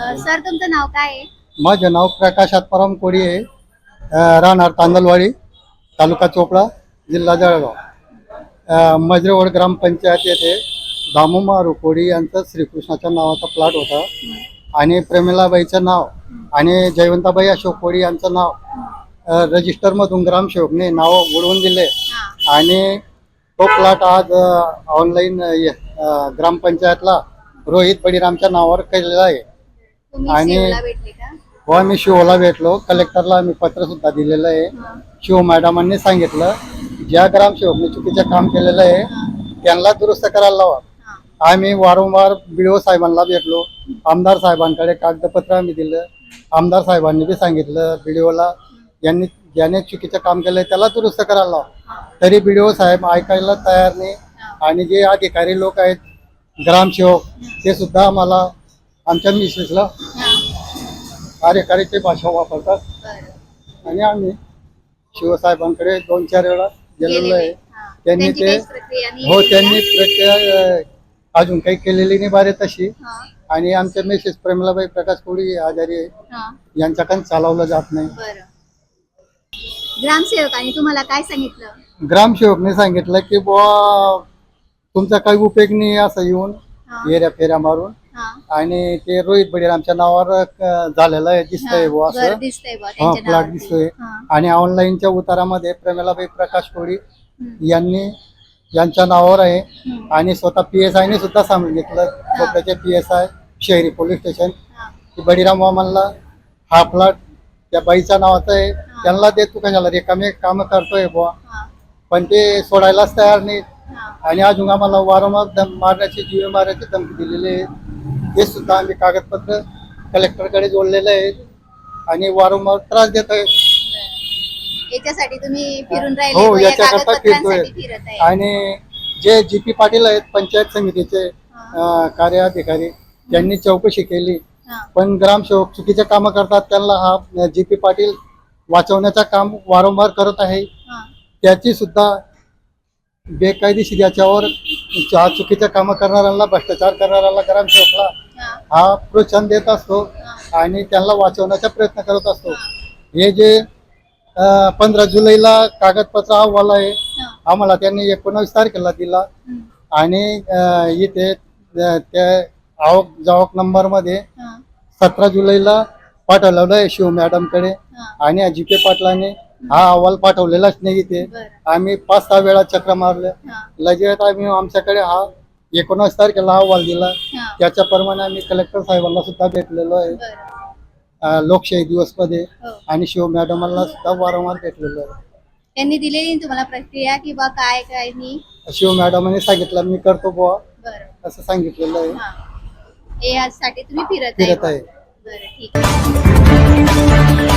Sir तुमचं नाव काय आहे? माझं नाव प्रकाश आत्माराम कोडी आहे. अ, राहणार तांदलवाडी तालुका चोपडा जिल्हा जळगाव. मजरेवड ग्रामपंचायत येथे दामू मारू कोडी यांचं श्रीकृष्णाच्या नावाचा प्लॉट होता. आणि प्रेमिलाबाईचं नाव आणि जयवंताबाई अशोक कोडी यांचं नाव अ, रजिस्टरमधून ग्रामसेवकने नाव उडवून दिले. हा. आणि तो प्लॉट आज ऑनलाईन ग्रामपंचायतला रोहित बळीरामच्या नावावर केलेला आहे. आणि- व आम्ही शिवला भेटलो. कलेक्टरला आम्ही पत्र सुद्धा दिलेलं आहे. हा. शिव मॅडमांनी सांगितलं ज्या ग्रामसेवकने चुकीचं काम केलेलं आहे त्यांना दुरुस्त करायला लावा. हा. आम्ही वारंवार बीडीओ साहेबांना भेटलो. आमदार साहेबांकडे कागदपत्र आम्ही दिलं. आमदार साहेबांनी बी सांगितलं बीडीओला यांनी ज्याने चुकीचं काम केलंय त्याला दुरुस्त करायला लावा. तरी बीडीओ साहेब ऐकायला तयार नाही. आणि जे अधिकारी लोक आहेत ग्रामसेवक ते सुद्धा आम्हाला आमच्या मिसेसला हा. कार्यकारीची भाषा वापरतात. आणि आम्ही शिवसाहेबांकडे दोन चार वेळा गेलेलो आहे. त्यांनी ते हो त्यांनी? प्रक्रिया अजून काही केलेली नाही बारे तशी. आणि आमच्या मिसेस प्रेमलाबाई प्रकाश कोळी आजारी आहे हा. यांच्याकडे चालवलं जात नाही ग्रामसेवकांनी तुम्हाला काय सांगितलं ग्रामसेवकने सांगितलं की बुवा तुमचा काही उपयोग नाही असं येऊन. फेऱ्या फेऱ्या मारून. आणि ते रोहित बडीर आमच्या नावावर अं, झालेलं आहे दिसतंय बुवा. घर असं दिसतंय हा त्यांच्या प्लॉट नावावरती. दिसतोय हा. आणि ऑनलाईनच्या उतारामध्ये प्रेमलाबाई प्रकाश कोळी हम्म. यांनी यांच्या नावावर आहे हम्म. आणि स्वतः पी एस आयने सुद्धा सांगितलं स्वतःचे पी एस आय शहरी पोलीस स्टेशन हा. की बडीराम मामांना हा प्लॉट त्या बाईच्या नावाचा आहे त्यांना दे तू कशाला रिकामे काम करतोय बुवा हा. पण ते सोडायलाच तयार नाही हा. आणि अजून आम्हाला वारंवार मारण्याची जीवे मारण्याची धमकी दिलेली आहे हे सुद्धा आम्ही कागदपत्र कलेक्टरकडे जोडलेलं आहे आणि वारंवार त्रास देत आहे. याच्यासाठी तुम्ही फिरून राहिले हो, या याच्याकरता कागदपत्रांसाठी फिरतोय. फिरत आहे आणि जे जी पी पाटील आहेत पंचायत समितीचे. अं, कार्याधिकारी त्यांनी चौकशी केली हा. पण ग्रामसेवक चुकीचे कामं करतात त्यांना हा जी पी पाटील वाचवण्याचं काम वारंवार करत आहे हा. त्याची सुद्धा बेकायदेशीर याच्यावर चुकीच्या कामं करणाऱ्यांना भ्रष्टाचार करणाऱ्याला ग्रामसेवकला हा. प्रोत्साहन देत असतो आणि त्यांना वाचवण्याचा प्रयत्न करत असतो हे जे पंधरा जुलैला कागदपत्र अहवाल आहे. आम्हाला त्यांनी एकोणावीस तारखेला दिला. आणि इथे त्या आवक जावक नंबरमध्ये हा. सतरा जुलैला पाठवलेलं आहे शिव मॅडमकडे. आणि जी पे पाटलाने हा अहवाल पाठवलेलाच नाही इथे. आम्ही पाच सहा वेळा चक्र मारले. लगेच आम्ही आमच्याकडे हा एकोणावीस तारखेला अहवाल दिला. त्याच्याप्रमाणे आम्ही कलेक्टर साहेबांना सुद्धा भेटलेलो आहे. लोकशाही दिवसमध्ये हो. आणि शिव मॅडमांना सुद्धा वारंवार भेटलेलो आहे. त्यांनी दिलेली तुम्हाला प्रक्रिया किंवा काय काय नाही? शिव मॅडमांनी सांगितलं मी करतो बुवा. असं सांगितलेलं आहे. हा. यासाठी तुम्ही फिरत फिरत आहे. बरं ठीक आहे.